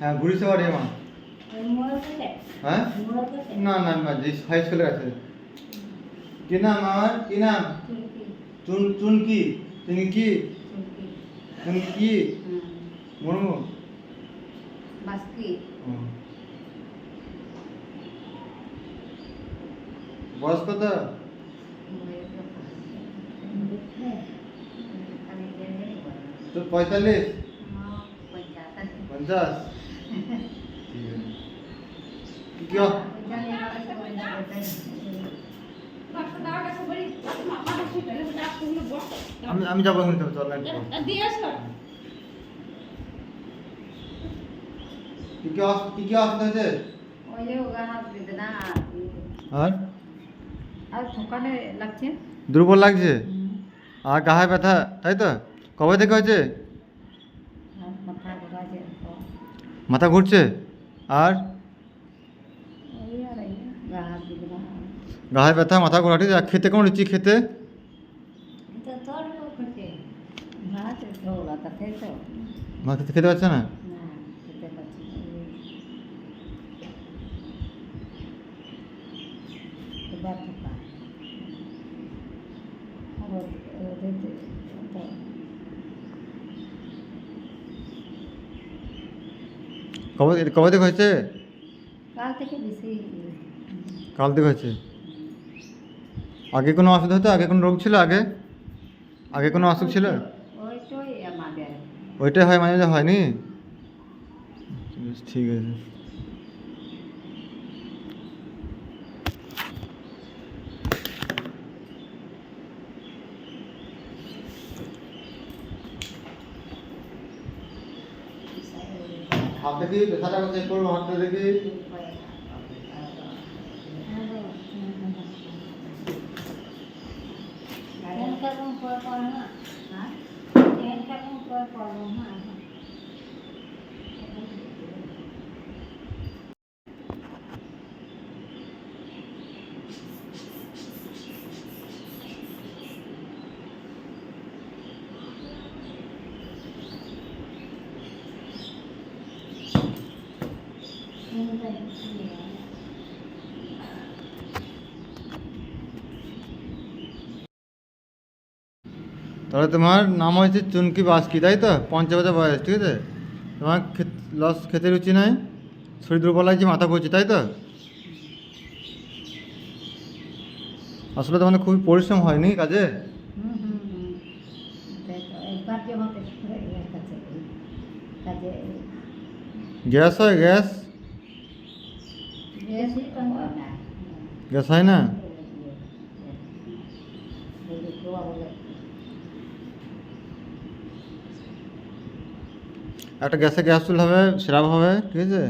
হ্যাঁ ঘুরিছে বাড়ি আমার হ্যাঁ? না না না যে হাই স্কুলে আছে। কি নাম আমার? কি নাম? চুন চুনকি। তুমি কি তুমি কি মুর্মু বাস্কি ও। বয়স কত? তো পঁয়তাল্লিশ। পঞ্চাশ? আমি আমি যাব এখন চল চল কি কি হয়েছে? আর? দুর্বল লাগছে? আর গায়ে ব্যথা, তাই তো? কবে থেকে হয়েছে? মাথা ঘুরছে? আর? গা হাত ব্যথা মাথা ঘোরা ঠিক আছে খেতে কেমন রুচি খেতে? ভাত খেতে পারছে না? কবে কবে থেকে হয়েছে? কাল থেকে বেশি কাল থেকে হয়েছে। আগে কোনো অসুবিধা হতো? আগে কোনো রোগ ছিল আগে? আগে কোনো অসুখ ছিল? ওইটাই হয় মাঝে মাঝে হয়নি? ঠিক আছে। হাত দেখি ব্যথাটা চেক করব হাতটা দেখি। এরকম করে কর না হ্যাঁ এরকম করে করবো হ্যাঁ Thank you. তাহলে তোমার নাম হয়েছে চুনকি বাসকি, তাই তো? পঞ্চাশ বছর বয়স, ঠিক আছে? তোমার লস খেতে রুচি নাই? শরীর দুর্বল লাগছে, মাথা ঘুরছে, তাই তো? আসলে তোমাদের খুবই পরিশ্রম হয়নি কাজে? গ্যাস হয়, গ্যাস? গ্যাস হয় না? একটা গ্যাসে গ্যাস চুল হবে সিরাপ হবে ঠিক আছে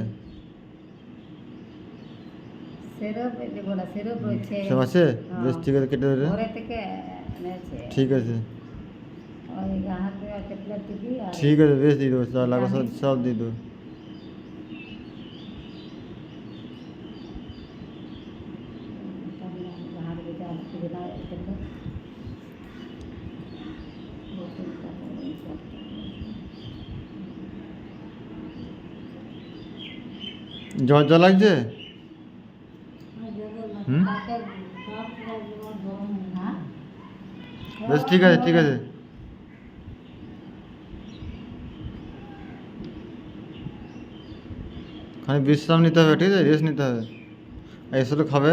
সেরপ দেবো না সেরপ রয়েছে সব আছে হ্যাঁ। বেশ ঠিক আছে কেটে দেবে ঘরে থেকে এনেছে ঠিক আছে ওই হাতে টেপলেট দিবি আর ঠিক আছে বেশ দিয়ে দেবো যা লাগবে সব সব দিয়ে দেবো জ্বর জ্বর লাগছে? হুম? বেশ, ঠিক আছে ঠিক আছে। খালি বিশ্রাম নিতে হবে, ঠিক আছে? রেস্ট নিতে হবে। এসে খাবে।